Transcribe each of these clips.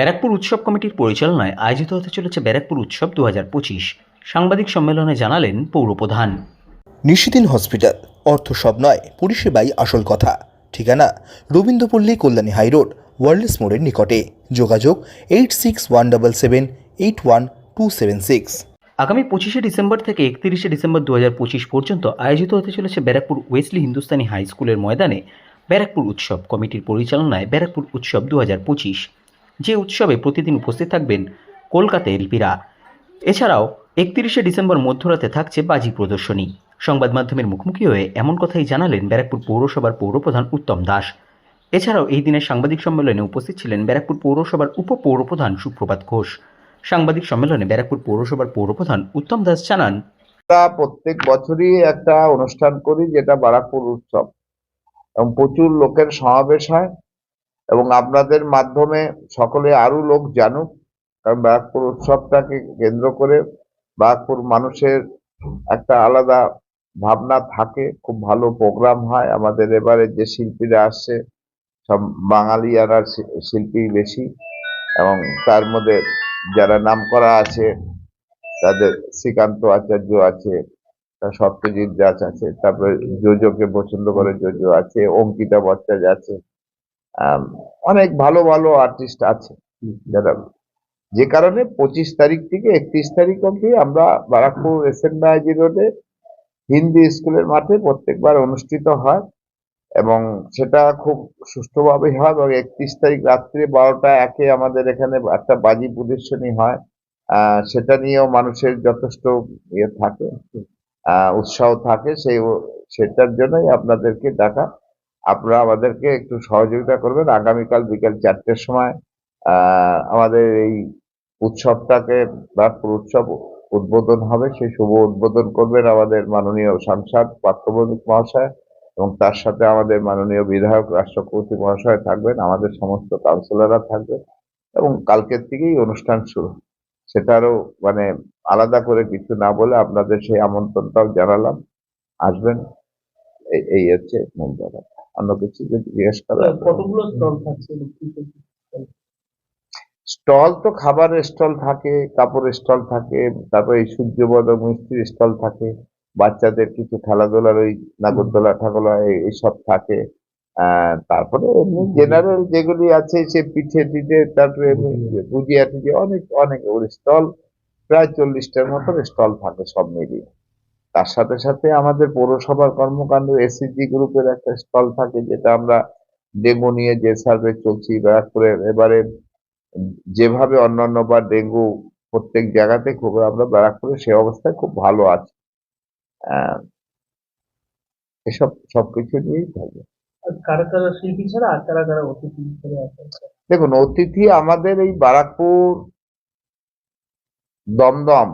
ব্যারাকপুর উৎসব কমিটির পরিচালনায় আয়োজিত হতে চলেছে ব্যারাকপুর উৎসব দু হাজার পঁচিশ। সাংবাদিক সম্মেলনে জানালেন পৌরপ্রধান। নিশিদিন হসপিটাল অর্থ সব নয় পরিষেবাই আসল কথা। ঠিকানা রবীন্দ্রপল্লী কল্যাণী হাইরোড ওয়ার্ল্ডস মোড়ের নিকটে। যোগাযোগ eight six one double seven eight one two seven six আগামী পঁচিশে ডিসেম্বর থেকে একত্রিশে ডিসেম্বর দু হাজার পঁচিশ পর্যন্ত আয়োজিত হতে চলেছে ব্যারাকপুর ওয়েসলি হিন্দুস্তানি হাই স্কুলের ময়দানে। ব্যারাকপুর উৎসব কমিটির পরিচালনায় ব্যারাকপুর উৎসব দু হাজার পঁচিশ। যে উৎসবে প্রতিদিন উপস্থিত থাকবেন কলকাতা এলপিরা এছাড়াও একত্রিশে ডিসেম্বর মধ্যরাতে থাকছে বাজি প্রদর্শনী। সংবাদ মাধ্যমের মুখোমুখি হয়ে এমন কথাই জানালেন ব্যারাকপুর পৌরসভার পৌরপ্রধান উত্তম দাস। এছাড়াও এই দিনের সাংবাদিক সম্মেলনে উপস্থিত ছিলেন ব্যারাকপুর পৌরসভার উপপৌরপ্রধান সুপ্রভাত ঘোষ। সাংবাদিক সম্মেলনে ব্যারাকপুর পৌরসভার পৌরপ্রধান উত্তম দাস জানান প্রত্যেক বছরই একটা অনুষ্ঠান করি, যেটা বারাকপুর উৎসব। এবং প্রচুর লোকের সমাবেশ হয়। এবং আপনাদের মাধ্যমে সকলে আরও লোক জানুক। কারণ বারাকপুর উৎসবটাকে কেন্দ্র করে বারাকপুর মানুষের একটা আলাদা ভাবনা থাকে। খুব ভালো প্রোগ্রাম হয়। আমাদের এবারে যে শিল্পীরা আসছে, সব বাঙালিয়ানা শি- শিল্পী বেশি। এবং তার মধ্যে যারা নাম করা আছে, তাদের শ্রীকান্ত আচার্য আছে সত্যজিৎ দাস আছে, তারপরে জোজোকে পছন্দ করে জোজো আছে, অঙ্কিতা ভট্টাচার্য আছে। অনেক ভালো ভালো আর্টিস্ট আছে যারা যে কারণে পঁচিশ তারিখ থেকে একত্রিশ তারিখ অবধি আমরা বারাকপুর এস এন বায়াজি রোডে হিন্দি স্কুলের মাঠে প্রত্যেকবার অনুষ্ঠিত হয় এবং সেটা খুব সুষ্ঠুভাবে হয় এবং একত্রিশ তারিখ রাত্রে বারোটা একে আমাদের এখানে একটা বাজি প্রদর্শনী হয়। সেটা নিয়েও মানুষের যথেষ্ট ইয়ে থাকে উৎসাহ থাকে। সেই সেটার জন্যই আপনাদেরকে ডাকা। আপনারা আমাদেরকে একটু সহযোগিতা করবেন। আগামীকাল বিকেল চারটের সময় আমাদের এই উৎসবটাকে বারাকপুর উৎসব উদ্বোধন হবে। সেই শুভ উদ্বোধন করবেন আমাদের মাননীয় সাংসদ পার্থভৌমিক মহাশয় এবং তার সাথে আমাদের মাননীয় বিধায়ক রাষ্ট্রপতি মহাশয় থাকবেন। আমাদের সমস্ত কাউন্সিলররা থাকবেন এবং কালকের থেকেই অনুষ্ঠান শুরু। সেটারও মানে আলাদা করে কিছু না বলে আপনাদের সেই আমন্ত্রণটাও জানালাম। আসবেন। এই- এই হচ্ছে মূল ব্যাপার। অন্য কিছু যদি জিজ্ঞেস করেন কতগুলো স্টল থাকছে? স্টল তো খাবারের স্টল থাকে কাপড়ের স্টল থাকে তারপরে এই সূর্যবদক মিষ্টির স্টল থাকে বাচ্চাদের কিছু খেলাধুলার ওই নাগরদোলা ঠাকুলা এই- এইসব থাকে। তারপরে এমনি জেনারেল যেগুলি আছে সে পিঠে টিঠে তারপরে ভুজিয়া টুজিয়া অনেক অনেক ওর স্টল প্রায় চল্লিশটার মতন স্টল থাকে সব মিলিয়ে। তার সাথে সাথে আমাদের পৌরসভার কর্মকাণ্ড এসিজি গ্রুপের একটা স্টল থাকে যেটা আমরা ডেঙ্গু নিয়ে যে সার্ভে চলছি ব্যারাকপুরের এবারে যেভাবে অন্যান্য বা ডেঙ্গু প্রত্যেক জায়গাতে খুব আমরা ব্যারাকপুরে সে অবস্থায় খুব ভালো আছি। এসব সবকিছু নিয়েই থাকবে কারা কারা শিল্পী ছাড়া আর কারা কারা অতিথি দেখুন অতিথি আমাদের এই বারাকপুর দমদম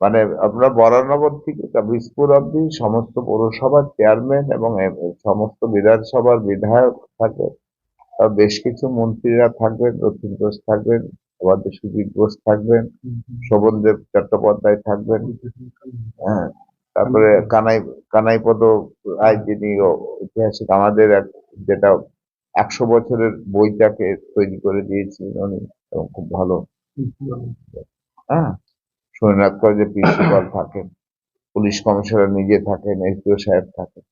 মানে আপনার বরানগর থেকে কাবিজপুর অব্দি সমস্ত পৌরসভার চেয়ারম্যান এবং সমস্ত বিধানসভার বিধায়ক থাকে। আর বেশ কিছু মন্ত্রীরা থাকবেন রথীন ঘোষ থাকবেন আমাদের সুজিত ঘোষ থাকবেন শোভনদেব চট্টোপাধ্যায় থাকবেন। হ্যাঁ তারপরে কানাই কানাইপদ রায় যিনি ঐতিহাসিক আমাদের এক- যেটা একশো বছরের বইটাকে তৈরি করে দিয়েছিলেন উনি এবং খুব ভালো। হ্যাঁ। সোমনাথ কলেজের প্রিন্সিপাল থাকেন পুলিশ কমিশনার নিজে থাকেন এসডিও সাহেব থাকেন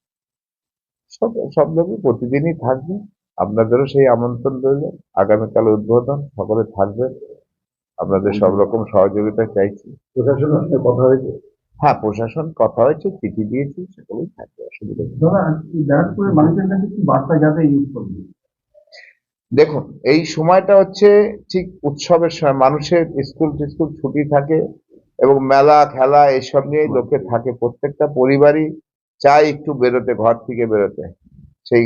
সব সব লোকই প্রতিদিনই থাকবে। আপনাদেরও সেই আমন্ত্রণ রইল। আগামীকাল উদ্বোধন সকলে থাকবেন। আপনাদের সব রকম সহযোগিতা চাইছি। প্রশাসনের সাথে কথা হয়েছে? হ্যাঁ প্রশাসন কথা হয়েছে চিঠি দিয়েছি সকলেই থাকবে অসুবিধা দেখুন এই সময়টা হচ্ছে ঠিক উৎসবের সময় মানুষের স্কুল টিস্কুল ছুটি থাকে এবং মেলা খেলা এসব নিয়েই লোকে থাকে। প্রত্যেকটা পরিবারই চাই একটু বেরোতে ঘর থেকে বেরোতে। সেই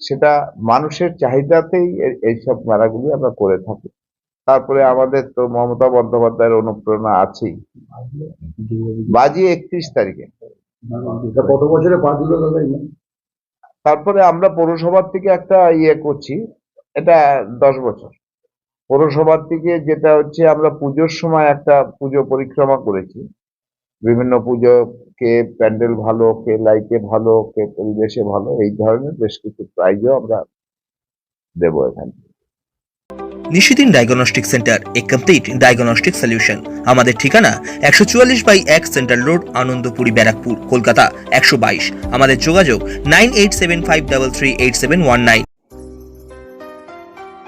সেটা মানুষের চাহিদাতেই এইসব মেলাগুলি আমরা করে থাকি। তারপরে আমাদের তো মমতা বন্দ্যোপাধ্যায়ের অনুপ্রেরণা আছেই। বাজি একত্রিশ তারিখে। কত বছরে তারপরে আমরা পৌরসভার থেকে একটা ইয়ে করছি। এটা দশ বছর। পৌরসভার থেকে যেটা হচ্ছে আমরা পুজোর সময় একটা পুজো পরিক্রমা করেছি। বিভিন্ন পুজো, কে প্যান্ডেল ভালো, কে লাইটে ভালো, কে পরিবেশে ভালো, এই ধরনের বেশ কিছু প্রাইজও আমরা দেবো এখানে। Nishidin diagnostic centre, a complete diagnostic solution. আমাদের ঠিকানা একশো চুয়াল্লিশ বাই এক সেন্ট্রাল রোড, আনন্দপুরি ব্যারাকপুর, কলকাতা, একশো বাইশ। আমাদের যোগাযোগ nine eight seven five double three eight seven one nine.